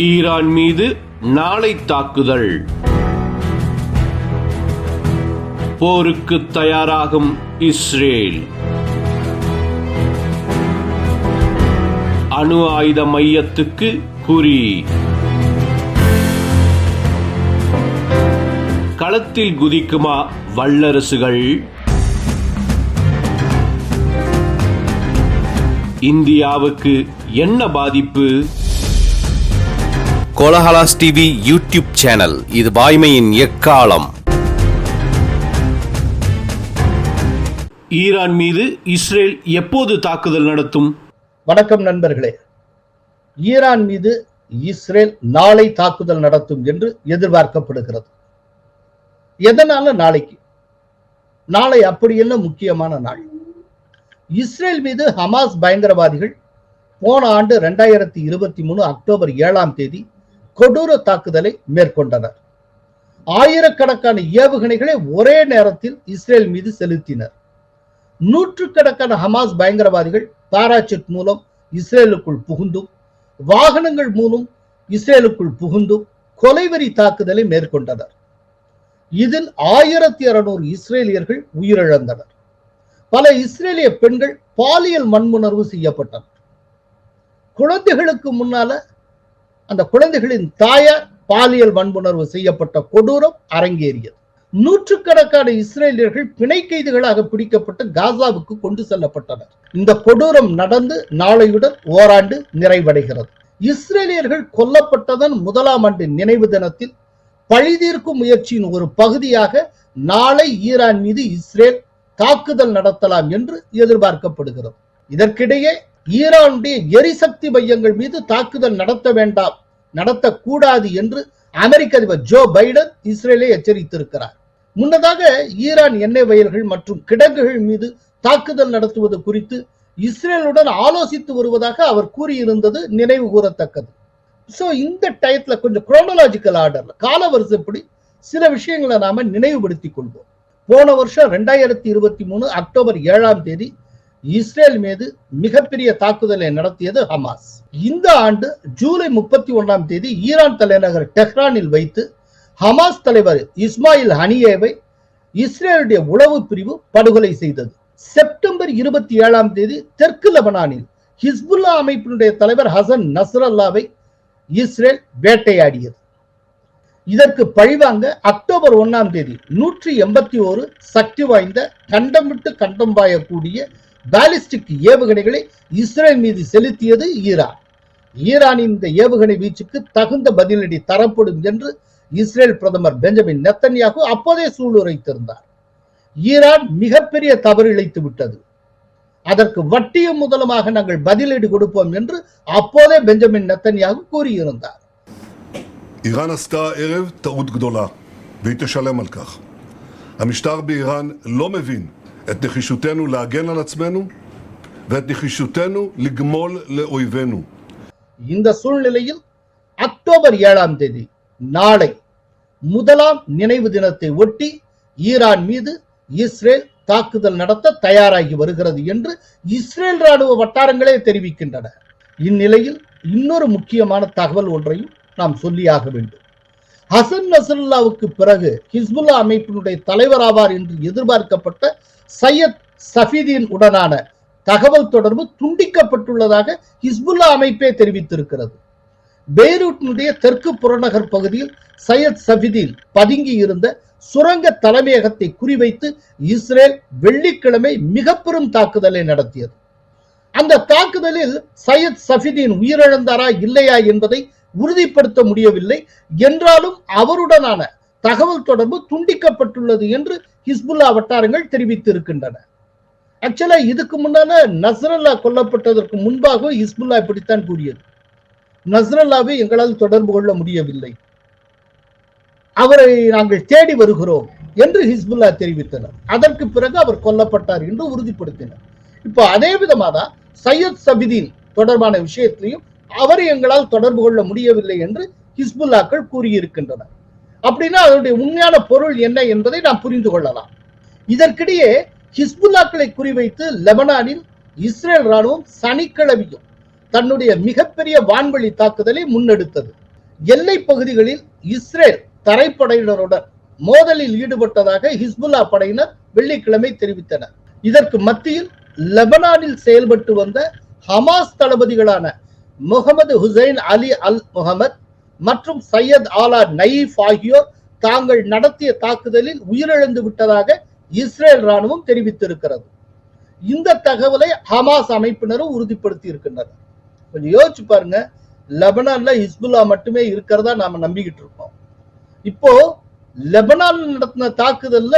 Iran மீது நாளை தாக்குதல். போருக்கு தயாராகும் இஸ்ரேல். அணு ஆயுத மையத்துக்கு குறி. களத்தில் குதிக்குமா வல்லரசுகள்? இந்தியாவுக்கு என்ன பாதிப்பு? Kolahalas TV YouTube channel. இது வாய்மையின் எக்காலம். ஈரான் மீது இஸ்ரேல் எப்போது தாக்குதல் நடத்தும்? வணக்கம் நண்பர்களே. ஈரான் மீது இஸ்ரேல் நாளை தாக்குதல் நடத்தும் என்று எதிர்பார்க்கப்படுகிறது. எதனால நாளைக்கு? நாளை அப்படி என்ன முக்கியமான நாள்? இஸ்ரேல் மீது ஹமாஸ் பயங்கரவாதிகள் போன ஆண்டு ரெண்டாயிரத்தி இருபத்தி மூணு அக்டோபர் ஏழாம் தேதி கொடூர தாக்குதலை மேற்கொண்டனர். ஆயிரக்கணக்கான ஏவுகணைகளை ஒரே நேரத்தில் இஸ்ரேல் மீது செலுத்தினர். நூற்றுக்கணக்கான ஹமாஸ் பயங்கரவாதிகள் பாராசூட் மூலம் இஸ்ரேலுக்குள் புகுந்தும் வாகனங்கள் மூலம் இஸ்ரேலுக்குள் புகுந்தும் கொலைவெறி தாக்குதலை மேற்கொண்டனர். இதில் ஆயிரத்தி இருநூறு இஸ்ரேலியர்கள் உயிரிழந்தனர். பல இஸ்ரேலிய பெண்கள் பாலியல் மண்முணர்வு செய்யப்பட்டனர். குழந்தைகளுக்கு முன்னால அந்த குழந்தைகளின் தாயார் பாலியல் வன்புணர்வு செய்யப்பட்ட கொடூரம் அரங்கேறியது. நூற்றுக்கணக்கான இஸ்ரேலியர்கள் பிணை கைதிகளாக பிடிக்கப்பட்டு காசாவுக்கு கொண்டு செல்லப்பட்டனர். இந்த கொடூரம் நடந்து நாளையுடன் ஓராண்டு நிறைவடைகிறது. இஸ்ரேலியர்கள் கொல்லப்பட்டதன் முதலாம் ஆண்டு நினைவு தினத்தில் பழிதீர்க்கும் முயற்சியின் ஒரு பகுதியாக நாளை ஈரான் மீது இஸ்ரேல் தாக்குதல் நடத்தலாம் என்று எதிர்பார்க்கப்படுகிறது. இதற்கிடையே ஈரானுடைய எரிசக்தி மையங்கள் மீது தாக்குதல் நடத்த வேண்டாம் நடத்தக்கூடாது என்று அமெரிக்க அதிபர் ஜோ பைடன் இஸ்ரேலை எச்சரித்திருக்கிறார். முன்னதாக ஈரான் எண்ணெய் வயல்கள் மற்றும் கிடங்குகள் மீது தாக்குதல் நடத்துவது குறித்து இஸ்ரேலுடன் ஆலோசித்து வருவதாக அவர் கூறியிருந்தது நினைவு கூறத்தக்கது. சோ இந்த டயத்துல கொஞ்சம் குரோனலாஜிக்கல் ஆர்டர்ல கால வரிசைப்படி சில விஷயங்களை நாம நினைவுபடுத்திக் கொள்வோம். போன வருஷம் ரெண்டாயிரத்தி இருபத்தி மூணு அக்டோபர் ஏழாம் தேதி இஸ்ரேல் மீது மிகப்பெரிய தாக்குதலை நடத்தியது ஹமாஸ். இந்த ஆண்டு ஜூலை முப்பத்தி ஒன்றாம் தேதி ஈரான் தலைநகர் டெஹ்ரானில் வைத்து ஹமாஸ் தலைவர் இஸ்மாயில் ஹனியேவை இஸ்ரேலுடைய உளவு பிரிவு படுகொலை செய்தது. செப்டம்பர் இருபத்தி ஏழாம் தேதி தெற்கு லெபனானில் ஹிஸ்புல்லா அமைப்பினுடைய தலைவர் ஹசன் நஸ்ரல்லாவை இஸ்ரேல் வேட்டையாடியது. இதற்கு பழிவாங்க அக்டோபர் ஒன்னாம் தேதி நூற்றி எண்பத்தி ஒரு சக்தி வாய்ந்த கண்டமிட்டு கண்டம் பாயக்கூடிய பாலிஸ்டிக் ஏவுகணைகளை இஸ்ரேல் மீது செலுத்தியது ஈரான் ஈரானின் இந்த ஏவுகணை வீச்சுக்கு தகுந்த பதிலடி தரப்படும் என்று இஸ்ரேல் பிரதமர் பெஞ்சமின் நெத்தன்யாகு அப்போதே சூளுரைத்திருந்தார் ஈரான் மிகப்பெரிய தவறு இழைத்து விட்டது அதற்கு வட்டியும் முதலமாக நாங்கள் பதிலடி கொடுப்போம் என்று அப்போதே பெஞ்சமின் நெத்தன்யாகு கூறியிருந்தார் איראן עשתה הערב טעות גדולה, והיא תשלם על כך. המשטר באיראן לא מבין את נחישותנו להגן על עצמנו ואת נחישותנו לגמול לאויבינו. இந்த சூழ்நிலையில் அக்டோபர் ஏழாம் தேதி நாளை முதலாம் நினைவு தினத்தை ஒட்டி ஈரான் மீது இஸ்ரேல் தாக்குதல் நடத்த தயாராகி வருகிறது என்று இஸ்ரேல் ராணுவ வட்டாரங்களே தெரிவிக்கின்றன இந்நிலையில் இன்னொரு முக்கியமான தகவல் ஒன்றையும் நாம் சொல்லியாக வேண்டும் ஹசன் நசருல்லாவுக்கு பிறகு ஹிஸ்புல்லா அமைப்பினுடைய தலைவராவார் என்று எதிர்பார்க்கப்பட்ட சையத் சஃபீதீன் உடனான தகவல் தொடர்பு துண்டிக்கப்பட்டுள்ளதாக ஹிஸ்புல்லா அமைப்பே தெரிவித்திருக்கிறது. பெய்ரூட்டினுடைய தெற்கு புறநகர் பகுதியில் சையத் சஃபிதீன் பதுங்கி இருந்த சுரங்க தலைமையகத்தை குறிவைத்து இஸ்ரேல் வெள்ளிக்கிழமை மிக பெரும் தாக்குதலை நடத்தியது. அந்த தாக்குதலில் சையத் சஃபிதீன் உயிரிழந்தாரா இல்லையா என்பதை உறுதிப்படுத்த முடியவில்லை. என்றாலும் அவருடனான தகவல் தொடர்பு துண்டிக்கப்பட்டுள்ளது என்று ஹிஸ்புல்லா வட்டாரங்கள் தெரிவித்திருக்கின்றன. ஆக்சுவலா இதுக்கு முன்னால நஸ்ரல்லா கொல்லப்பட்டதற்கு முன்பாக ஹிஸ்புல்லா இப்படித்தான் கூறியது. நஸ்ரல்லாவை எங்களால் தொடர்பு கொள்ள முடியவில்லை. அவரை நாங்கள் தேடி வருகிறோம் என்று ஹிஸ்புல்லா தெரிவித்தனர். அதற்கு பிறகு அவர் கொல்லப்பட்டார் என்று உறுதிப்படுத்தினர். இப்போ அதே விதமாக தான் சையத் சபிதீன் தொடர்பான விஷயத்திலையும் அவரை எங்களால் தொடர்பு கொள்ள முடியவில்லை என்று ஹிஸ்புல்லாக்கள் கூறியிருக்கின்றனர். அப்படின்னா அதனுடைய உண்மையான பொருள் என்ன என்பதை நாம் புரிந்து கொள்ளலாம். இதற்கிடையே ஹிஸ்புல்லாக்களை குறிவைத்து லெபனானில் இஸ்ரேல் ராணுவம் சனிக்கிழமையும் தன்னுடைய மிகப்பெரிய வான்வழி தாக்குதலை முன்னெடுத்தது. எல்லை பகுதிகளில் இஸ்ரேல் தரைப்படையினருடன் மோதலில் ஈடுபட்டதாக ஹிஸ்புல்லா படையினர் வெள்ளிக்கிழமை தெரிவித்தனர். இதற்கு மத்தியில் லெபனானில் செயல்பட்டு வந்த Hamas தளபதிகளான Mohammed Hussein Ali al Mohammed மற்றும் சையத் ஆலா நயீப் ஆகியோர் தாங்கள் நடத்திய தாக்குதலில் உயிரிழந்து விட்டதாக இஸ்ரேல் ராணுவம் தெரிவித்திருக்கிறது. இந்த தகவலை ஹமாஸ் அமைப்பினரும் உறுதிப்படுத்தி இருக்கின்றனர். கொஞ்சம் யோசிச்சு பாருங்க லெபனான்ல ஹிஸ்புல்லா மட்டுமே இருக்கிறதா நாம நம்பிக்கிட்டு இருக்கோம் இப்போ லெபனான் நடத்தின தாக்குதல்ல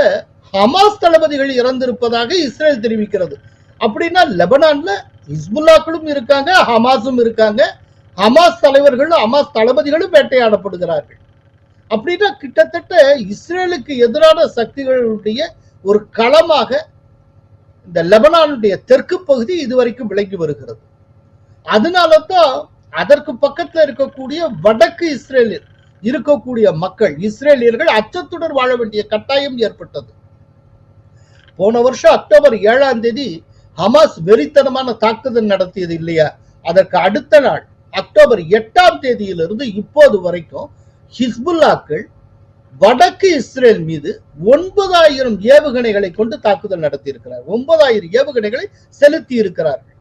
ஹமாஸ் தளபதிகள் இறந்திருப்பதாக இஸ்ரேல் தெரிவிக்கிறது. அப்படின்னா லெபனான்ல ஹிஸ்புல்லாக்களும் இருக்காங்க ஹமாஸும் இருக்காங்க ஹமாஸ் தலைவர்களும் ஹமாஸ் தளபதிகளும் வேட்டையாடப்படுகிறார்கள். அப்படின்னா கிட்டத்தட்ட இஸ்ரேலுக்கு எதிரான சக்திகளுடைய ஒரு களமாக இந்த லெபனானுடைய தெற்கு பகுதி இதுவரைக்கும் விளங்கி வருகிறது. அதனால தான் அதற்கு பக்கத்துல இருக்கக்கூடிய வடக்கு இஸ்ரேலில் இருக்கக்கூடிய மக்கள் இஸ்ரேலியர்கள் அச்சத்துடன் வாழ வேண்டிய கட்டாயம் ஏற்பட்டது. போன வருஷம் அக்டோபர் ஏழாம் தேதி ஹமாஸ் வெறித்தனமான தாக்குதல் நடத்தியது இல்லையா? அதற்கு அடுத்த நாள் அக்டோபர் எட்டாம் தேதியிலிருந்து இப்போது வரைக்கும் ஹிஸ்புல்லாக்கள் வடக்கு இஸ்ரேல் மீது ஒன்பதாயிரம் ஏவுகணைகளை கொண்டு தாக்குதல் நடத்தி இருக்கிறார் ஒன்பதாயிரம் ஏவுகணைகளை செலுத்தி இருக்கிறார்கள்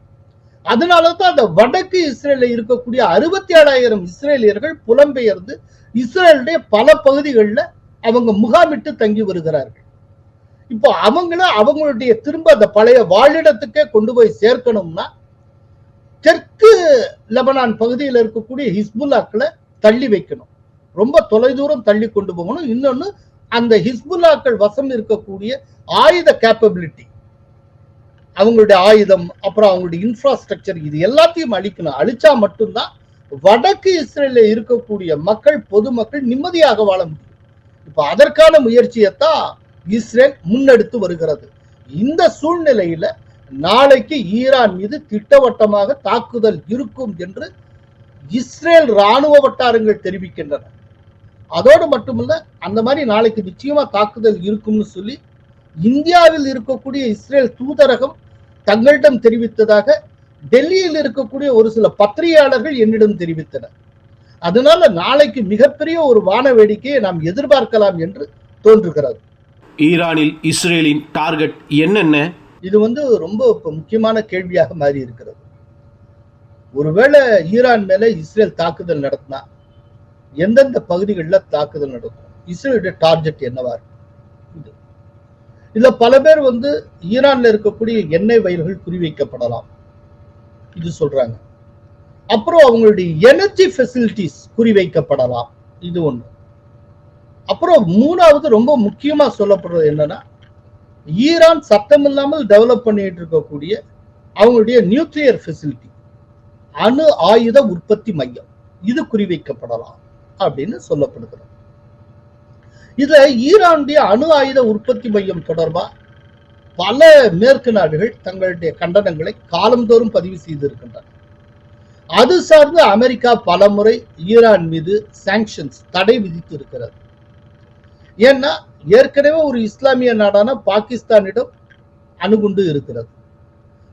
அதனால தான் அந்த வடக்கு இஸ்ரேல இருக்கக்கூடிய அறுபத்தி ஏழாயிரம் இஸ்ரேலியர்கள் புலம்பெயர்ந்து இஸ்ரேலுடைய பல பகுதிகளில் அவங்க முகாமிட்டு தங்கி வருகிறார்கள். இப்போ அவங்கள அவங்களுடைய திரும்ப அந்த பழைய வாழிடத்துக்கே கொண்டு போய் சேர்க்கணும்னா தெற்கு லெபனான் பகுதியில் இருக்கக்கூடிய ஹிஸ்புல்லாக்களை தள்ளி வைக்கணும். ரொம்ப தொலைதூரம் தள்ளி கொண்டு போகணும். இன்னொன்னு அந்த ஹிஸ்புல்லாக்கள் வசம் இருக்கக்கூடிய ஆயுத கேப்பபிலிட்டி அவங்களுடைய ஆயுதம் அப்புறம் அவங்களுடைய இன்ஃப்ராஸ்ட்ரக்சர் இது எல்லாத்தையும் அழிக்கணும். அழிச்சா மட்டும்தான் வடக்கு இஸ்ரேல இருக்கக்கூடிய மக்கள் பொதுமக்கள் நிம்மதியாக வாழ முடியும். இப்போ அதற்கான முயற்சியைத்தான் இஸ்ரேல் முன்னெடுத்து வருகிறது. இந்த சூழ்நிலையில நாளைக்கு ஈரான் மீது திட்டவட்டமாக தாக்குதல் இருக்கும் என்று இஸ்ரேல் ராணுவ வட்டாரங்கள் தெரிவிக்கின்றன. அதோடு மட்டுமல்ல அந்த மாதிரி நாளைக்கு நிச்சயமா தாக்குதல் இருக்கும்னு சொல்லி இந்தியாவில் இருக்கக்கூடிய இஸ்ரேல் தூதரகம் தங்களிடம் தெரிவித்ததாக டெல்லியில் இருக்கக்கூடிய ஒரு சில பத்திரிகையாளர்கள் என்னிடம் தெரிவித்தனர். அதனால நாளைக்கு மிகப்பெரிய ஒரு வான வேடிக்கையை நாம் எதிர்பார்க்கலாம் என்று தோன்றுகிறது. ஈரானில் இஸ்ரேலின் டார்கெட் என்னென்ன? இது வந்து ரொம்ப முக்கியமான கேள்வியாக மாறி இருக்கிறது ஒருவேளை ஈரான் மேல இஸ்ரேல் தாக்குதல் நடத்தினா எந்தெந்த பகுதிகளில் தாக்குதல் நடக்கும்? இஸ்ரேலுடைய டார்கெட் என்னவா இருக்கும்? இதுல பல பேர் வந்து ஈரான்ல இருக்கக்கூடிய எண்ணெய் வயல்கள் குறிவைக்கப்படலாம். இது சொல்றாங்க. அப்புறம் அவங்களுடைய எனர்ஜி ஃபெசிலிட்டிஸ் குறிவைக்கப்படலாம். இது ஒண்ணு. அப்புறம் மூணாவது ரொம்ப முக்கியமா சொல்லப்படுறது என்னன்னா ஈரான் சத்தம் இல்லாமல் டெவலப் பண்ணிட்டு இருக்கக்கூடிய அவங்களுடைய நியூக்ளியர் ஃபெசிலிட்டி அணு ஆயுத உற்பத்தி மையம். இது குறிவைக்கப்படலாம் அப்படின்னு சொல்லப்படுகிறது. இதுல ஈரானுடைய அணு ஆயுத உற்பத்தி மையம் தொடர்பா பல மேற்கு நாடுகள் தங்களுடைய கண்டனங்களை காலந்தோறும் பதிவு செய்திருக்கின்றன. அது சார்ந்து அமெரிக்கா பலமுறை ஈரான் மீது சாங்ஷன்ஸ் தடை விதித்து இருக்கிறது ஏன்னா ஏற்கனவே ஒரு இஸ்லாமிய நாடான பாகிஸ்தானிடம் அணுகுண்டு இருக்கிறது.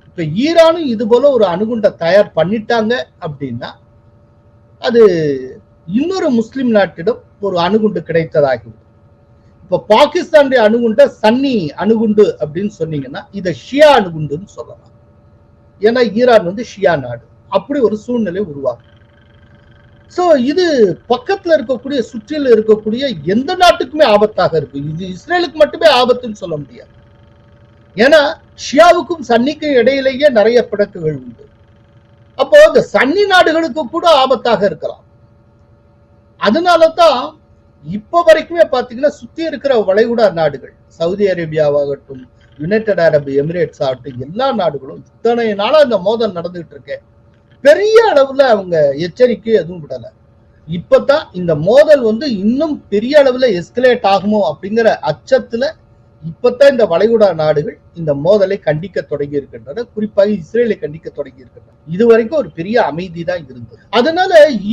இப்ப ஈரானும் இது போல ஒரு அணுகுண்டை தயார் பண்ணிட்டாங்க அப்படின்னா அது இன்னொரு முஸ்லிம் நாட்டிடம் ஒரு அணுகுண்டு கிடைத்ததாகிவிடும். இப்ப பாகிஸ்தானுடைய அணுகுண்ட சன்னி அணுகுண்டு அப்படின்னு சொன்னீங்கன்னா இதை ஷியா அணுகுண்டுன்னு சொல்லலாம். ஏன்னா ஈரான் வந்து ஷியா நாடு. அப்படி ஒரு சூழ்நிலை உருவாக்கும் ஸோ இது பக்கத்தில் இருக்கக்கூடிய சுற்றில் இருக்கக்கூடிய எந்த நாட்டுக்குமே ஆபத்தாக இருக்கும். இது இஸ்ரேலுக்கு மட்டுமே ஆபத்துன்னு சொல்ல முடியாது. ஏன்னா ஷியாவுக்கும் சன்னிக்கும் இடையிலேயே நிறைய பிணக்குகள் உண்டு. அப்போ இந்த சன்னி நாடுகளுக்கு கூட ஆபத்தாக இருக்கலாம். அதனால தான் இப்போ வரைக்குமே பார்த்தீங்கன்னா சுற்றி இருக்கிற வளைகுடா நாடுகள் சவுதி அரேபியாவாகட்டும் யுனைடெட் அரபு எமிரேட்ஸ் ஆகட்டும் எல்லா நாடுகளும் இத்தனை நாளாக இந்த மோதல் நடந்துகிட்டு இருக்கேன் பெரிய அளவுல அவங்க எச்சரிக்கை எதுவும் விடல. இப்பதான் இந்த மோதல் வந்து இன்னும் பெரிய அளவுல எஸ்கலேட் ஆகுமோ அப்படிங்கிற அச்சத்துல இப்பதான் இந்த வளைகுடா நாடுகள் இந்த மோதலை கண்டிக்க தொடங்கி இருக்கின்றன குறிப்பாக இஸ்ரேலை கண்டிக்க தொடங்கி இருக்கின்றன இதுவரைக்கும் ஒரு பெரிய அமைதி தான் இருந்தது. அதனால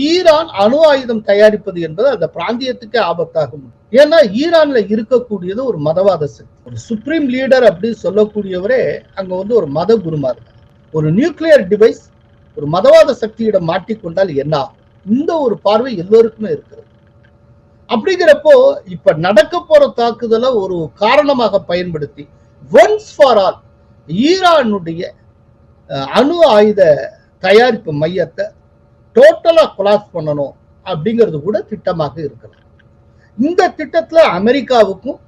ஈரான் அணு ஆயுதம் தயாரிப்பது என்பது அந்த பிராந்தியத்துக்கே ஆபத்தாகும் ஏன்னா ஈரான்ல இருக்கக்கூடியது ஒரு மதவாத சக்தி. ஒரு சுப்ரீம் லீடர் அப்படின்னு சொல்லக்கூடியவரே அங்க வந்து ஒரு மத குருமா ஒரு நியூக்ளியர் டிவைஸ் ஒரு மதவாத சக்தியிடம் மாட்டிக்கொண்டால் என்ன? இந்த ஒரு பார்வை எல்லோருக்குமே இருக்கிறது. அப்படிங்கிறப்போ இப்ப நடக்க போற தாக்குதலை ஒரு காரணமாக பயன்படுத்தி ஒன்ஸ் ஃபார் ஆல் ஈரானுடைய அணு ஆயுத தயாரிப்பு மையத்தை டோட்டலா கொலாஸ் பண்ணணும் அப்படிங்கிறது கூட திட்டமாக இருக்கிறது. இந்த திட்டத்துல அமெரிக்காவுக்கும்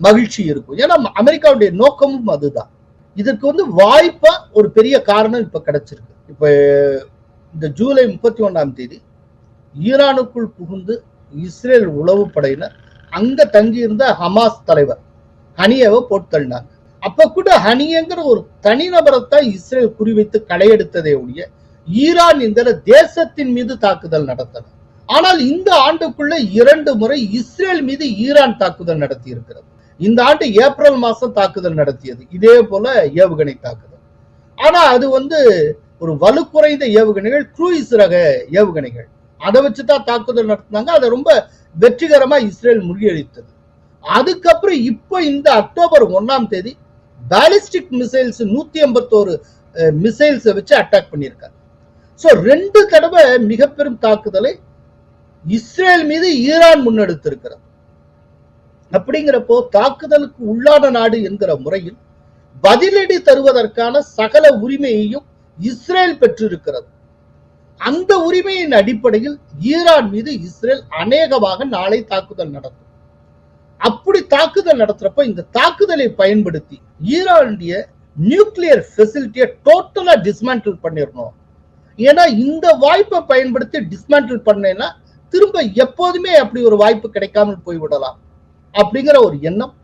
மகிழ்ச்சி இருக்கும். ஏன்னா அமெரிக்காவுடைய நோக்கமும் அதுதான். இதற்கு வந்து வாய்ப்பா ஒரு பெரிய காரணம் இப்ப கிடைச்சிருக்கு. இப்ப இந்த ஜூலை முப்பத்தி ஒன்றாம் தேதி ஈரானுக்குள் புகுந்து இஸ்ரேல் உளவு படையினர் அங்க தங்கியிருந்த ஹமாஸ் தலைவர் ஹனியவை போட்டு தள்ளினாங்க அப்ப கூட ஹனியங்கிற ஒரு தனிநபரை தான் இஸ்ரேல் குறிவைத்து களையெடுத்ததே ஒழிய ஈரான் இந்த தேசத்தின் மீது தாக்குதல் நடத்தன ஆனால் இந்த ஆண்டுக்குள்ள இரண்டு முறை இஸ்ரேல் மீது ஈரான் தாக்குதல் நடத்தி இருக்கிறது இந்த ஆண்டு ஏப்ரல் மாசம் தாக்குதல் நடத்தியது. இதே போல ஏவுகணை தாக்குதல். ஆனா அது வந்து ஒரு வலுக்குறைந்த ஏவுகணைகள் குரூயிஸ் ரக ஏவுகணைகள். அதை வச்சுதான் தாக்குதல் நடத்தினாங்க. அதை ரொம்ப வெற்றிகரமா இஸ்ரேல் முறியடித்தது. அதுக்கப்புறம் இப்போ இந்த அக்டோபர் ஒன்னாம் தேதி பேலிஸ்டிக் மிசைல்ஸ் நூத்தி எண்பத்தோரு மிசைல்ஸை வச்சு அட்டாக் பண்ணியிருக்காங்க. சோ ரெண்டு தடவை மிக பெரும் தாக்குதலை இஸ்ரேல் மீது ஈரான் முன்னெடுத்திருக்கிறது. அப்படிங்கிறப்போ தாக்குதலுக்கு உள்ளான நாடு என்கிற முறையில் பதிலடி தருவதற்கான சகல உரிமையையும் இஸ்ரேல் பெற்றிருக்கிறது. அந்த உரிமையின் அடிப்படையில் ஈரான் மீது இஸ்ரேல் அநேகமாக நாளை தாக்குதல் நடத்தும். அப்படி தாக்குதல் நடத்துறப்ப இந்த தாக்குதலை பயன்படுத்தி ஈரானுடைய நியூக்ளியர் ஃபெசிலிட்டியை டோட்டலா டிஸ்மேண்டில் பண்ணிடணும் ஏன்னா இந்த வாய்ப்பை பயன்படுத்தி டிஸ்மேண்டில் பண்ணேன்னா திரும்ப எப்போதுமே அப்படி ஒரு வாய்ப்பு கிடைக்காமல் போய்விடலாம். அப்படிங்கிற ஒரு எண்ணம்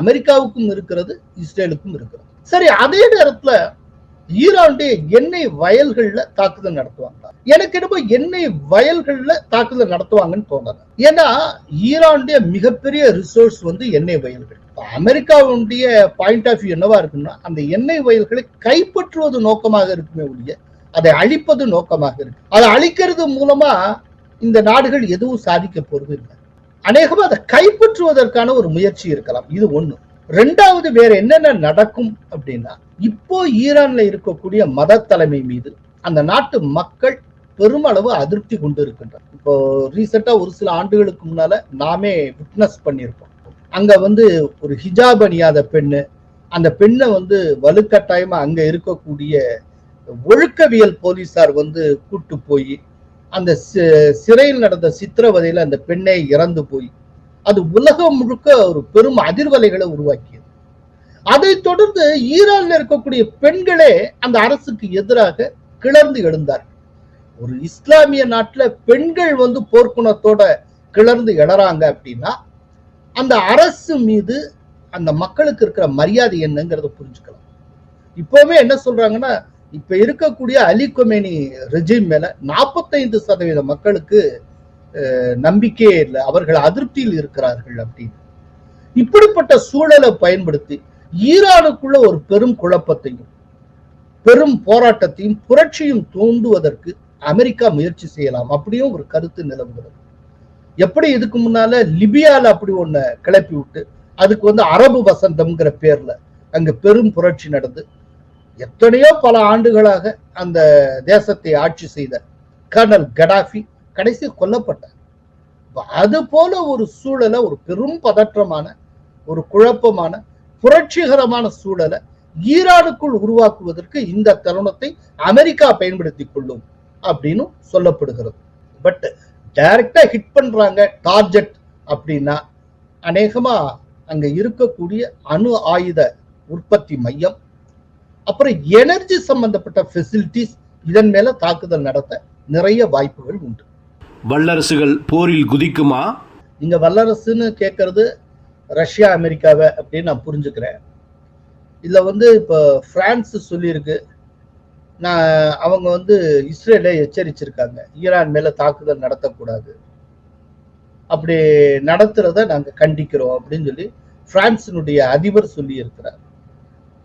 அமெரிக்காவுக்கும் இருக்கிறது இஸ்ரேலுக்கும் இருக்கிறது. சரி அதே நேரத்துல ஈரானுடைய எண்ணெய் வயல்கள்ல தாக்குதல் நடத்துவாங்க. எனக்கு என்னமோ எண்ணெய் வயல்கள்ல தாக்குதல் நடத்துவாங்கன்னு தோணுது. ஏன்னா ஈரானுடைய மிகப்பெரிய ரிசோர்ஸ் வந்து எண்ணெய் வயல்கள். அமெரிக்காவுடைய பாயிண்ட் ஆஃப் வியூ என்னவா இருக்குன்னா அந்த எண்ணெய் வயல்களை கைப்பற்றுவது நோக்கமாக இருக்குமே ஒழிய அதை அழிப்பது நோக்கமாக இருக்கு. அதை அழிக்கிறது மூலமா இந்த நாடுகள் எதுவும் சாதிக்க போறது இல்லை அநேகமா அதை கைப்பற்றுவதற்கான ஒரு முயற்சி இருக்கலாம். இது ஒண்ணு. ரெண்டாவது வேற என்னென்ன நடக்கும் அப்படின்னா இப்போ ஈரான்ல இருக்கக்கூடிய மத தலைமை மீது அந்த நாட்டு மக்கள் பெருமளவு அதிருப்தி கொண்டு இருக்கின்றனர் இப்போ ரீசெண்டா ஒரு சில ஆண்டுகளுக்கு முன்னால நாமே விட்னஸ் பண்ணியிருக்கோம். அங்க வந்து ஒரு ஹிஜாப் அணியாத பெண்ணு அந்த பெண்ணை வந்து வலுக்கட்டாயமா அங்க இருக்கக்கூடிய ஒழுக்கவியல் போலீசார் வந்து கூட்டு போய் அந்த சிறையில் நடந்த சித்திரவதையில அந்த பெண்ணை இறந்து போய் அது உலகம் முழுக்க ஒரு பெரும் அதிர்வலைகளை உருவாக்கியது. அதைத் தொடர்ந்து ஈரானில் இருக்கக்கூடிய பெண்களே அந்த அரசுக்கு எதிராக கிளர்ந்து எழுந்தார் ஒரு இஸ்லாமிய நாட்டில் பெண்கள் வந்து போர்க்குணத்தோட கிளர்ந்து எழறாங்க அப்படின்னா அந்த அரசு மீது அந்த மக்களுக்கு இருக்கிற மரியாதை என்னங்கிறத புரிஞ்சுக்கலாம். இப்போவே என்ன சொல்றாங்கன்னா இப்ப இருக்கக்கூடிய அலி கொமேனி ரெஜிம் மேல நாற்பத்தைந்து சதவீத மக்களுக்கு நம்பிக்கையே இல்லை. அவர்கள் அதிருப்தியில் இருக்கிறார்கள் அப்படின்னு. இப்படிப்பட்ட சூழலை பயன்படுத்தி ஈரானுக்குள்ள ஒரு பெரும் குழப்பத்தையும் பெரும் போராட்டத்தையும் புரட்சியும் தூண்டுவதற்கு அமெரிக்கா முயற்சி செய்யலாம் அப்படியும் ஒரு கருத்து நிலவுகிறது. எப்படி இதுக்கு முன்னால லிபியால அப்படி ஒண்ண கிளப்பி விட்டு அதுக்கு வந்து அரபு வசந்தம்ங்கிற பேர்ல அங்க பெரும் புரட்சி நடந்து எத்தனையோ பல ஆண்டுகளாக அந்த தேசத்தை ஆட்சி செய்த கர்னல் கடாஃபி கடைசி கொல்லப்பட்டார். அது போல ஒரு சூழலை ஒரு பெரும் பதற்றமான ஒரு குழப்பமான புரட்சிகரமான சூழலை ஈரானுக்குள் உருவாக்குவதற்கு இந்த தருணத்தை அமெரிக்கா பயன்படுத்திக் கொள்ளும் அப்படின்னு சொல்லப்படுகிறது. பட் டைரக்டா ஹிட் பண்றாங்க டார்ஜெட் அப்படின்னா அநேகமா அங்க இருக்கக்கூடிய அணு ஆயுத உற்பத்தி மையம் அப்புறம் எனர்ஜி சம்பந்தப்பட்ட ஃபெசிலிட்டிஸ் இதன் மேல தாக்குதல் நடத்த நிறைய வாய்ப்புகள் உண்டு. வல்லரசுகள் போரில் குதிக்குமா? நீங்க வல்லரசுன்னு கேட்கறது ரஷ்யா அமெரிக்காவை அப்படின்னு நான் புரிஞ்சுக்கிறேன். இதுல வந்து இப்போ பிரான்ஸ் சொல்லியிருக்கு. நான் அவங்க வந்து இஸ்ரேலை எச்சரிச்சிருக்காங்க. ஈரான் மேல தாக்குதல் நடத்தக்கூடாது. அப்படி நடத்துறத நாங்க கண்டிக்கிறோம் அப்படின்னு சொல்லி பிரான்சினுடைய அதிபர் சொல்லி இருக்கிறார்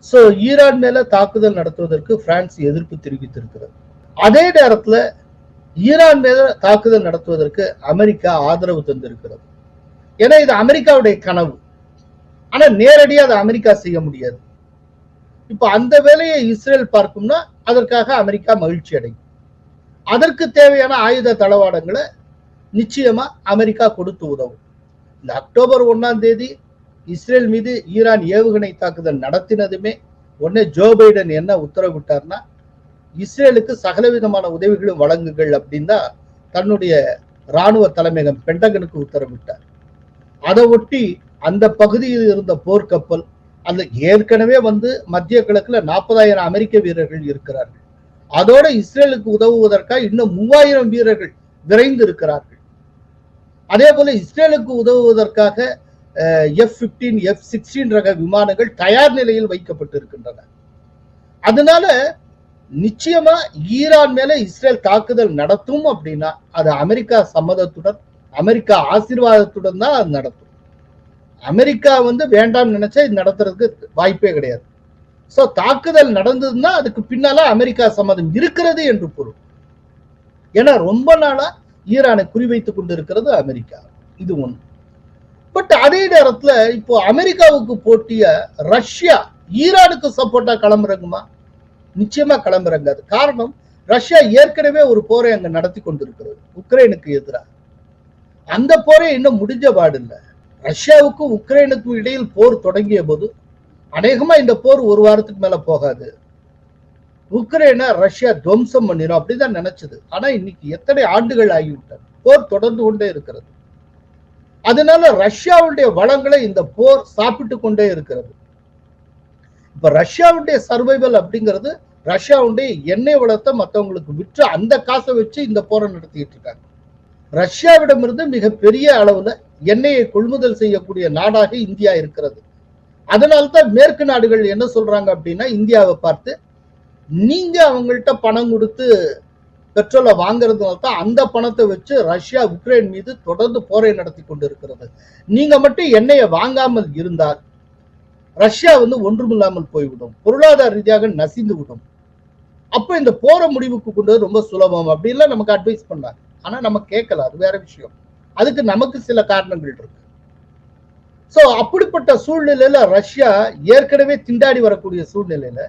ஸோ ஈரான் மேல தாக்குதல் நடத்துவதற்கு பிரான்ஸ் எதிர்ப்பு தெரிவித்திருக்கிறது. அதே நேரத்துல ஈரான் மேல தாக்குதல் நடத்துவதற்கு அமெரிக்கா ஆதரவு தந்திருக்கிறது. ஏன்னா இது அமெரிக்காவுடைய கனவு. ஆனா நேரடியா அதை அமெரிக்கா செய்ய முடியாது. இப்ப அந்த வேலையை இஸ்ரேல் பார்க்கும்னா அதற்காக அமெரிக்கா மகிழ்ச்சி அடையும். அதற்கு தேவையான ஆயுத தளவாடங்களை நிச்சயமா அமெரிக்கா கொடுத்து உதவும். இந்த அக்டோபர் ஒண்ணாம் தேதி இஸ்ரேல் மீது ஈரான் ஏவுகணை தாக்குதல் நடத்தினதுமே உடனே ஜோ பைடன் என்ன உத்தரவிட்டார்னா இஸ்ரேலுக்கு சகலவிதமான உதவிகளும் வழங்குங்கள் அப்படின்னு தான் தன்னுடைய ராணுவ தலைமையகம் பென்டகனுக்கு உத்தரவிட்டார். அதை ஒட்டி அந்த பகுதியில் இருந்த போர்க்கப்பல் அந்த ஏற்கனவே வந்து மத்திய கிழக்குல நாற்பதாயிரம் அமெரிக்க வீரர்கள் இருக்கிறார்கள். அதோட இஸ்ரேலுக்கு உதவுவதற்காக இன்னும் மூவாயிரம் வீரர்கள் விரைந்து இருக்கிறார்கள் அதே போல இஸ்ரேலுக்கு உதவுவதற்காக எஃப் பிப்டீன் எஃப் சிக்ஸ்டீன் ரக விமானங்கள் தயார் நிலையில் வைக்கப்பட்டிருக்கின்றன. அதனால நிச்சயமா ஈரான் மேல இஸ்ரேல் தாக்குதல் நடத்தும் அப்படின்னா அது அமெரிக்கா சம்மதத்துடன் அமெரிக்கா ஆசீர்வாதத்துடன் தான் அது நடத்தும். அமெரிக்கா வந்து வேண்டாம்னு நினைச்சா இது நடத்துறதுக்கு வாய்ப்பே கிடையாது. சோ தாக்குதல் நடந்ததுன்னா அதுக்கு பின்னால அமெரிக்கா சம்மதம் இருக்கிறது என்று பொருள். ஏன்னா ரொம்ப நாளா ஈரானை குறிவைத்துக் கொண்டிருக்கிறது அமெரிக்கா. இது ஒன்று பட் அதே நேரத்துல இப்போ அமெரிக்காவுக்கு போட்டிய ரஷ்யா ஈரானுக்கு சப்போர்ட்டா கிளம்புறங்குமா நிச்சயமா கிளம்புறங்காது காரணம் ரஷ்யா ஏற்கனவே ஒரு போரை அங்க நடத்தி கொண்டிருக்கிறது உக்ரைனுக்கு எதிராக அந்த போரை இன்னும் முடிஞ்ச பாடு இல்லை ரஷ்யாவுக்கும் உக்ரைனுக்கும் இடையில் போர் தொடங்கிய போது அநேகமா இந்த போர் ஒரு வாரத்துக்கு மேல போகாது. உக்ரைனை ரஷ்யா துவம்சம் பண்ணிடும் அப்படிதான் நினைச்சது. ஆனா இன்னைக்கு எத்தனை ஆண்டுகள் ஆகிவிட்டது போர் தொடர்ந்து கொண்டே இருக்கிறது. அதனால ரஷ்யாவுடைய வளங்களை இந்த போர் சாப்பிட்டு கொண்டே இருக்கிறது. இப்ப ரஷ்யாவுடைய சர்வைவல் அப்படிங்கிறது ரஷ்யாவுடைய எண்ணெய் வளத்தை மற்றவங்களுக்கு விற்று அந்த காசை வச்சு இந்த போரை நடத்திட்டு இருக்காங்க. ரஷ்யாவிடமிருந்து மிகப்பெரிய அளவுல எண்ணெயை கொள்முதல் செய்யக்கூடிய நாடாக இந்தியா இருக்கிறது. அதனால்தான் மேற்கு நாடுகள் என்ன சொல்றாங்க அப்படின்னா இந்தியாவை பார்த்து நீங்க அவங்கள்ட்ட பணம் கொடுத்து பெட்ரோலை வாங்குறதுனால தான் அந்த பணத்தை வச்சு ரஷ்யா உக்ரைன் மீது தொடர்ந்து போரை நடத்தி கொண்டு இருக்கிறது நீங்க மட்டும் எண்ணெயை வாங்காமல் இருந்தால் ரஷ்யா வந்து ஒன்றுமில்லாமல் போய்விடும். பொருளாதார ரீதியாக நசிந்து விடும். அப்போ இந்த போரை முடிவுக்கு கொண்டு ரொம்ப சுலபம். அப்படின்லாம் நமக்கு அட்வைஸ் பண்ணாங்க ஆனா நம்ம கேட்கல அது வேற விஷயம். அதுக்கு நமக்கு சில காரணங்கள் இருக்கு. சோ அப்படிப்பட்ட சூழ்நிலையில ரஷ்யா ஏற்கனவே திண்டாடி வரக்கூடிய சூழ்நிலையில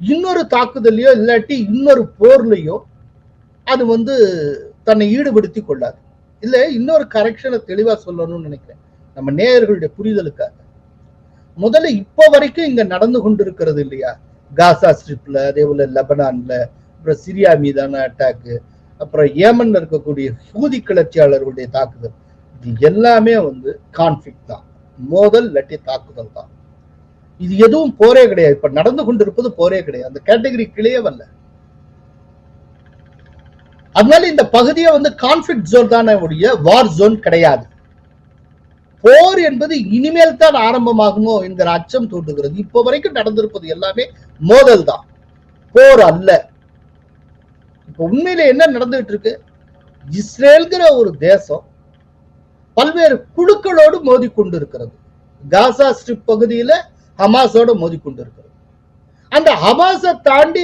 இன்னொரு தாக்குதலையோ இல்லாட்டி இன்னொரு போர்லயோ அது வந்து தன்னை ஈடுபடுத்தி கொள்ளாது. இல்லை இன்னொரு கரெக்ஷனை தெளிவா சொல்லணும்னு நினைக்கிறேன். நம்ம நேயர்களுடைய புரிதலுக்காக. முதல்ல இப்போ வரைக்கும் இங்க நடந்து கொண்டிருக்கிறது இல்லையா? காசா ஸ்ட்ரிப்ல அதே போல லெபனான்ல அப்புறம் சிரியா மீதான அட்டாக்கு அப்புறம் ஏமன்ல இருக்கக்கூடிய ஹூதி கிளர்ச்சியாளர்களுடைய தாக்குதல். இது எல்லாமே வந்து கான்ஃபிளிக் தான். மோதல் இல்லாட்டி தாக்குதல் தான். இது எதுவும் போரே கிடையாது. இப்ப நடந்து கொண்டிருப்பது போரே கிடையாது. அந்த கேட்டகரி கிளையே வரல. அதனால இந்த பகுதியை வந்து கான்ஃபிளிக் ஜோன் தானே உடைய வார் ஜோன் கிடையாது. போர் என்பது இனிமேல் தான் ஆரம்பமாகுமோ என்கிற அச்சம் தோன்றுகிறது இப்போ வரைக்கும் நடந்திருப்பது எல்லாமே மோதல் தான். போர் அல்ல. இப்போ உண்மையில என்ன நடந்துகிட்டு இருக்கு? இஸ்ரேல்கிற ஒரு தேசம் பல்வேறு குழுக்களோடு மோதி கொண்டிருக்கிறது காசா ஸ்ட்ரிப் பகுதியில ஹமாஸோட மோதி கொண்டிருக்கிறது அந்த ஹமாஸை தாண்டி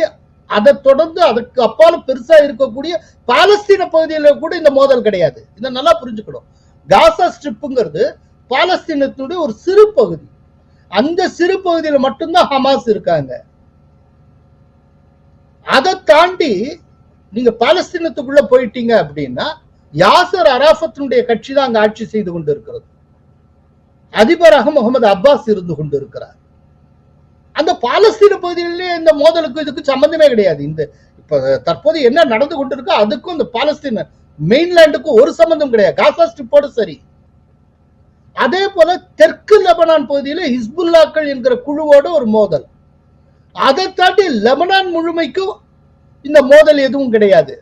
அதை தொடர்ந்து அதுக்கு அப்பால பெருசா இருக்கக்கூடிய பாலஸ்தீன பகுதியில கூட இந்த மோதல் கிடையாது. இதை நல்லா புரிஞ்சுக்கணும். காசா ஸ்ட்ரிப்புங்கிறது பாலஸ்தீனத்துடைய ஒரு சிறு பகுதி. அந்த சிறு பகுதியில மட்டும்தான் ஹமாஸ் இருக்காங்க. அதை தாண்டி நீங்க பாலஸ்தீனத்துக்குள்ள போயிட்டீங்க அப்படின்னா யாசர் அராஃபத்தினுடைய கட்சி தான் அங்க ஆட்சி செய்து கொண்டு இருக்கிறது அதிபராக முகமது அப்பாஸ் இருந்து கொண்டு இருக்கிறார் அந்த பாலஸ்தீன பகுதியிலே இந்த மோதலுக்கு இதுக்கு சம்பந்தமே கிடையாது. இந்த இப்ப தற்போது என்ன நடந்து கொண்டிருக்கோ அதுக்கும் இந்த பாலஸ்தீன மெயின்லேண்டுக்கும் ஒரு சம்பந்தம் கிடையாது. காசா ஸ்ட்ரிப்போடு சரி. அதே போல தெற்கு லெபனான் பகுதியில ஹிஸ்புல்லாக்கள் என்கிற குழுவோட ஒரு மோதல். அதை தாண்டி லெபனான் முழுமைக்கும் இந்த மோதல் எதுவும் கிடையாது.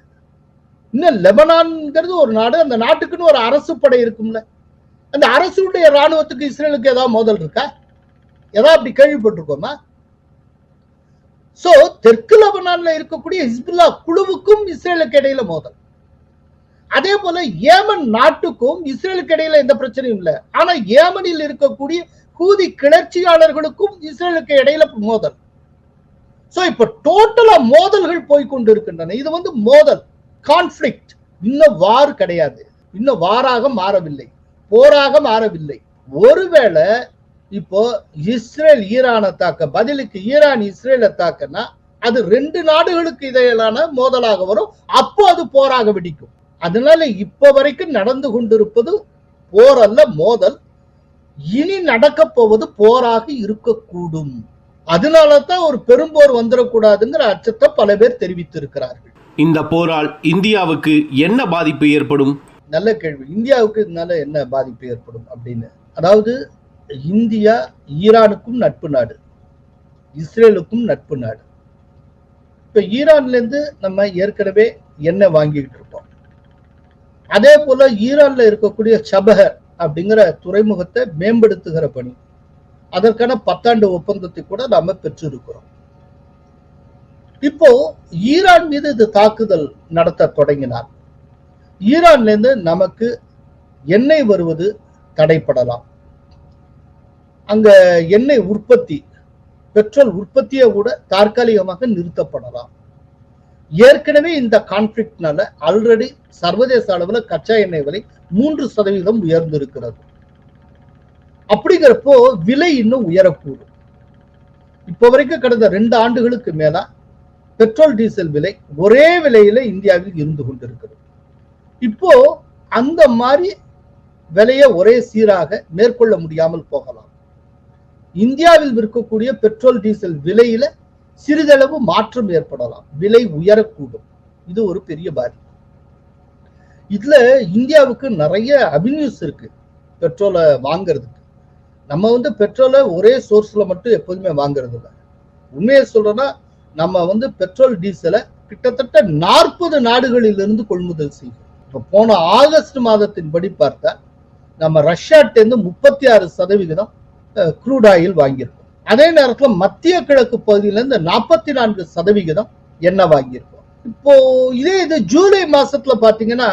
இன்னும் லெபனான்ங்கிறது ஒரு நாடு அந்த நாட்டுக்குன்னு ஒரு அரசு படை இருக்கும்ல. அந்த அரசுடைய ராணுவத்துக்கு இஸ்ரேலுக்கு ஏதாவது மோதல் இருக்கா? ஏதாவது அப்படி கேள்விப்பட்டிருக்கோமா? சோ தெற்கு லபனான்ல இருக்கக்கூடிய ஹிஸ்புல்லா குழுவுக்கும் இஸ்ரேலுக்கு இடையில மோதல். அதே போல ஏமன் நாட்டுக்கும் இஸ்ரேலுக்கு இடையில எந்த பிரச்சனையும் இல்லை. ஆனா ஏமனில் இருக்கக்கூடிய கூதி கிளர்ச்சியாளர்களுக்கும் இஸ்ரேலுக்கு இடையில மோதல். சோ இப்ப டோட்டலா மோதல்கள் போய்கொண்டு இருக்கின்றன இது வந்து மோதல் கான்ஃபிளிக்ட் இன்னும் வார் கிடையாது. இன்னும் வாராக மாறவில்லை. போராக மாறவில்லை. ஒருவேளை இப்போ இஸ்ரேல் ஈரானை தாக்க பதிலுக்கு ஈரான் இஸ்ரேலை தாக்கனா அது ரெண்டு நாடுகளுக்கு இடையிலான மோதலாக வரும். அப்போ அது போராக வெடிக்கும். அதனால இப்ப வரைக்கும் நடந்து கொண்டிருப்பது போர் அல்ல மோதல். இனி நடக்க போவது போராக இருக்கக்கூடும். அதனால தான் ஒரு பெரும்போர் வந்துடக்கூடாதுங்கிற அச்சத்தை பல பேர் தெரிவித்திருக்கிறார்கள். இந்த போரால் இந்தியாவுக்கு என்ன பாதிப்பு ஏற்படும்? நல்ல கேள்வி. இந்தியாவுக்கு இதனால என்ன பாதிப்பு ஏற்படும் அப்படின்னு? அதாவது இந்தியா ஈரானுக்கும் நட்பு நாடு. இஸ்ரேலுக்கும் நட்பு நாடு. இப்போ ஈரான்லேருந்து நம்ம ஏற்கனவே எண்ணெய் வாங்கிட்டு இருக்கோம். அதே போல ஈரான்ல இருக்கக்கூடிய சபஹர் அப்படிங்கிற துறைமுகத்தை மேம்படுத்துகிற பணி. அதற்கான பத்தாண்டு ஒப்பந்தத்தை கூட நாம பெற்றிருக்கிறோம். இப்போ ஈரான் மீது இது தாக்குதல் நடத்த தொடங்கினார் ஈரான்ல இருந்து நமக்கு எண்ணெய் வருவது தடைப்படலாம். அங்க எண்ணெய் உற்பத்தி பெட்ரோல் உற்பத்தியை கூட தற்காலிகமாக நிறுத்தப்படலாம். ஏற்கனவே இந்த கான்ஃபிளிக்ட்னால ஆல்ரெடி சர்வதேச அளவுல கச்சா எண்ணெய் விலை மூன்று சதவீதம் உயர்ந்திருக்கிறது. அப்படிங்கிறப்போ விலை இன்னும் உயரக்கூடும். இப்போ வரைக்கும் கடந்த ரெண்டு ஆண்டுகளுக்கு மேலா பெட்ரோல் டீசல் விலை ஒரே விலையில இந்தியாவில் இருந்து கொண்டிருக்கிறது. இப்போ அந்த மாதிரி விலையை ஒரே சீராக மேற்கொள்ள முடியாமல் போகலாம். இந்தியாவில் விற்கக்கூடிய பெட்ரோல் டீசல் விலையில சிறிதளவு மாற்றம் ஏற்படலாம். விலை உயரக்கூடும். இது ஒரு பெரிய பாதிப்பு. இதுல இந்தியாவுக்கு நிறைய அபினியூஸ் இருக்கு பெட்ரோலை வாங்குறதுக்கு. நம்ம வந்து பெட்ரோலை ஒரே சோர்ஸ்ல மட்டும் எப்போதுமே வாங்குறது இல்லை உண்மையை சொல்றேன்னா நம்ம வந்து பெட்ரோல் டீசலை கிட்டத்தட்ட நாற்பது நாடுகளிலிருந்து கொள்முதல் செய்யும் இப்போ போன ஆகஸ்ட் மாதத்தின் படி பார்த்தா நம்ம ரஷ்யாட்டேருந்து முப்பத்தி ஆறு சதவிகிதம் குரூட் ஆயில் வாங்கியிருக்கோம். அதே நேரத்தில் மத்திய கிழக்கு பகுதியிலேருந்து நாற்பத்தி நான்கு சதவிகிதம் எண்ணெய் வாங்கியிருக்கோம். இப்போ இதே இது ஜூலை மாசத்துல பாத்தீங்கன்னா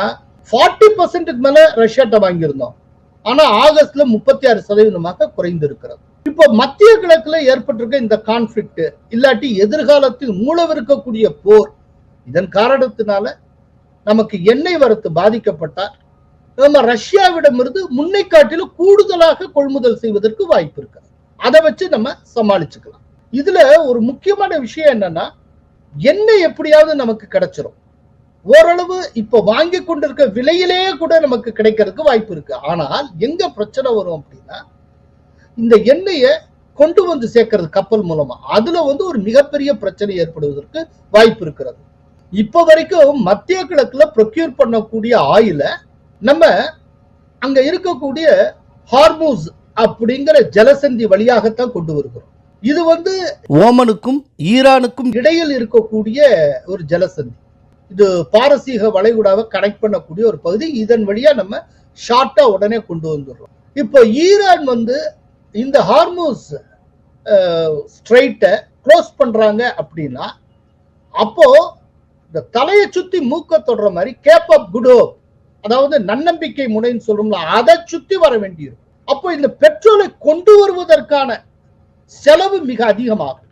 ஃபார்ட்டி பர்சன்ட்டுக்கு மேல ரஷ்யாட்ட வாங்கியிருந்தோம். ஆனா ஆகஸ்ட்ல முப்பத்தி ஆறு சதவீதமாக குறைந்திருக்கிறது. இப்போ மத்திய கிழக்குல ஏற்பட்டிருக்க இந்த கான்ஃபிளிக்ட் இல்லாட்டி எதிர்காலத்தில் மூலவிருக்கக்கூடிய போர் இதன் காரணத்தினால நமக்கு எண்ணெய் வரத்து பாதிக்கப்பட்டால் நம்ம ரஷ்யாவிடமிருந்து முன்னை காட்டிலும் கூடுதலாக கொள்முதல் செய்வதற்கு வாய்ப்பு இருக்கு. அதை வச்சு நம்ம சமாளிச்சுக்கலாம். இதுல ஒரு முக்கியமான விஷயம் என்னன்னா எண்ணெய் எப்படியாவது நமக்கு கிடைச்சிரும். ஓரளவு இப்ப வாங்கி கொண்டிருக்க விலையிலேயே கூட நமக்கு கிடைக்கிறதுக்கு வாய்ப்பு இருக்கு. ஆனால் எங்க பிரச்சனை வரும் அப்படின்னா இந்த எண்ணெயை கொண்டு வந்து சேர்க்கறது கப்பல் மூலமா. அதுல வந்து ஒரு மிகப்பெரிய பிரச்சனை ஏற்படுவதற்கு வாய்ப்பு இருக்கிறது. இப்ப வரைக்கும் மத்திய கிழக்குல ப்ரொக்யூர் பண்ணக்கூடிய ஆயில நம்ம அங்க இருக்கக்கூடிய ஹார்மூஸ் அப்படிங்கிற ஜலசந்தி வழியாகத்தான் கொண்டு வருகிறோம். இது வந்து ஓமனுக்கும் ஈரானுக்கும் இடையில் இருக்கக்கூடிய ஒரு ஜலசந்தி. இது பாரசீக வளைகுடாவை கனெக்ட் பண்ணக்கூடிய ஒரு பகுதி. இதன் வழியா நம்ம ஷார்ட்டா உடனே கொண்டு வந்துடுறோம். இப்போ ஈரான் வந்து இந்த ஹார்மோஸ் ஸ்ட்ரைட்டை க்ளோஸ் பண்றாங்க அப்படின்னா அப்போ இந்த தலையை சுத்தி மூக்க தொடுற மாதிரி கேப் அப் குடோ அதாவது நன்னம்பிக்கை முனைன்னு சொல்றோம்ல அதை சுத்தி வர வேண்டியிருக்கும். அப்போ இந்த பெட்ரோலை கொண்டு வருவதற்கான செலவு மிக அதிகமாகும்.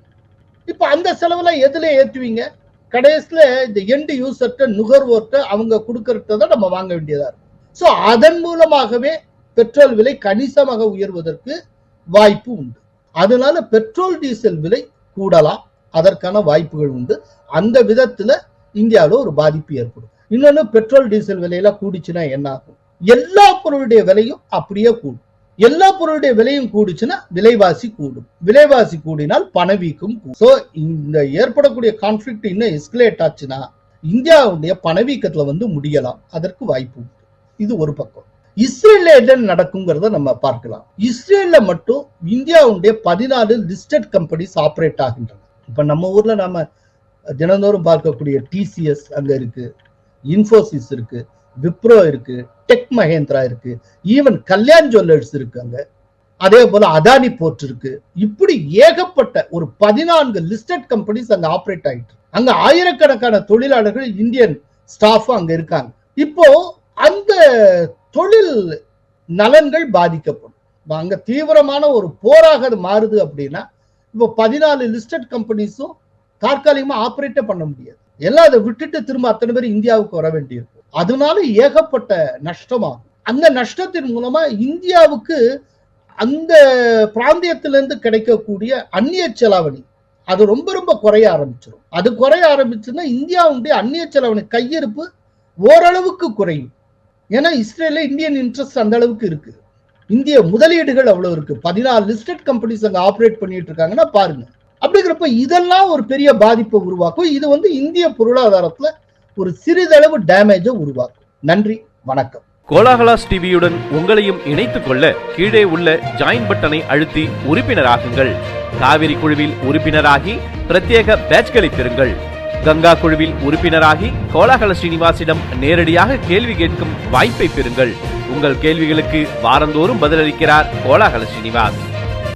இப்ப அந்த செலவுலாம் எதுல ஏத்துவீங்க? கடைசியில இந்த எண்டு யூசர்கிட்ட நுகர்வோர்கிட்ட அவங்க கொடுக்கறத தான் நம்ம வாங்க வேண்டியதா இருக்கும். ஸோ அதன் மூலமாகவே பெட்ரோல் விலை கணிசமாக உயர்வதற்கு வாய்ப்பு உண்டு. அதனால பெட்ரோல் டீசல் விலை கூடலாம். அதற்கான வாய்ப்புகள் உண்டு. அந்த விதத்துல இந்தியாவில் ஒரு பாதிப்பு ஏற்படும். இன்னொன்னு பெட்ரோல் டீசல் விலையெல்லாம் கூடிச்சுன்னா என்ன ஆகும்? எல்லா பொருளுடைய விலையும் அப்படியே கூடும். எல்லா பொருளுடைய விலையும் கூடுச்சுன்னா விலைவாசி கூடும். விலைவாசி கூடினால் பணவீக்கம் ஸோ இந்த ஏற்படக்கூடிய கான்ஃபிளிக்ட் இன்னும் எஸ்கலேட் ஆச்சுன்னா இந்தியாவுடைய பணவீக்கத்துல வந்து முடியலாம். அதற்கு வாய்ப்பு உண்டு. இது ஒரு பக்கம். இஸ்ரேல்ல என்ன நடக்குங்கிறத நம்ம பார்க்கலாம். இஸ்ரேல்ல மட்டும் இந்தியாவுடைய பதினாலு லிஸ்டட் கம்பெனிஸ் ஆப்ரேட் ஆகின்றன. இப்ப நம்ம ஊர்ல நாம தினந்தோறும் பார்க்கக்கூடிய டிசிஎஸ் அங்க இருக்கு. இன்ஃபோசிஸ் இருக்கு விப்ரோ இருக்கு டெக் மகேந்திரா இருக்கு ஈவன் கல்யாண் ஜுவல்லர்ஸ் இருக்கு அங்க. அதே போல அதானி போர்ட் இருக்கு. இப்படி ஏகப்பட்ட ஒரு பதினான்கு லிஸ்டட் கம்பெனிஸ் அங்க ஆப்ரேட் ஆயிட்டு அங்க ஆயிரக்கணக்கான தொழிலாளர்கள் இந்தியன் ஸ்டாஃப் அங்க இருக்காங்க. இப்போ அந்த தொழில் நலன்கள் பாதிக்கப்படும். அங்க தீவிரமான ஒரு போராக அது மாறுது அப்படின்னா இப்போ பதினாலு லிஸ்டட் கம்பெனிஸும் தற்காலிகமா ஆப்ரேட்டே பண்ண முடியாது. எல்லாம் அதை விட்டுட்டு திரும்ப அத்தனை பேர் இந்தியாவுக்கு வர வேண்டியிருக்கும். அதனால ஏகப்பட்ட நஷ்டமாகும். அந்த நஷ்டத்தின் மூலமா இந்தியாவுக்கு அந்த பிராந்தியத்திலிருந்து கிடைக்கக்கூடிய அந்நிய செலாவணி அது ரொம்ப ரொம்ப குறைய ஆரம்பிச்சிடும் அது குறைய ஆரம்பிச்சுன்னா இந்தியாவுடைய அந்நிய செலவணி கையிருப்பு ஓரளவுக்கு குறையும். ஏன்னா இஸ்ரேல இந்தியன் இன்ட்ரெஸ்ட் அந்த அளவுக்கு இருக்கு. இந்திய முதலீடுகள் அவ்வளவு இருக்கு. பதினாலு லிஸ்டட் கம்பெனிஸ் அங்க ஆப்ரேட் பண்ணிட்டு இருக்காங்கன்னா பாருங்க. அப்படிங்கிறப்ப இதெல்லாம் ஒரு பெரிய பாதிப்பை உருவாக்கும். இது வந்து இந்திய பொருளாதாரத்துல ஒரு சிறிதளவு டேமேஜை உருவாக்கும். நன்றி வணக்கம். கோலாகலாஸ் டிவியுடன் உங்களையும் இணைத்துக் கொள்ள கீழே உள்ள ஜாயின் பட்டனை அழுத்தி உறுப்பினராகுங்கள். காவிரி குழுவில் உறுப்பினராகி பிரத்யேக பேட்ச்களை பெறுங்கள். கங்கா குழுவில் உறுப்பினராகி கோலாகல ஸ்ரீனிவாசிடம் நேரடியாக கேள்வி கேட்கும் வாய்ப்பை பெறுங்கள். உங்கள் கேள்விகளுக்கு வாரந்தோறும் பதிலளிக்கிறார் Kolahala Srinivas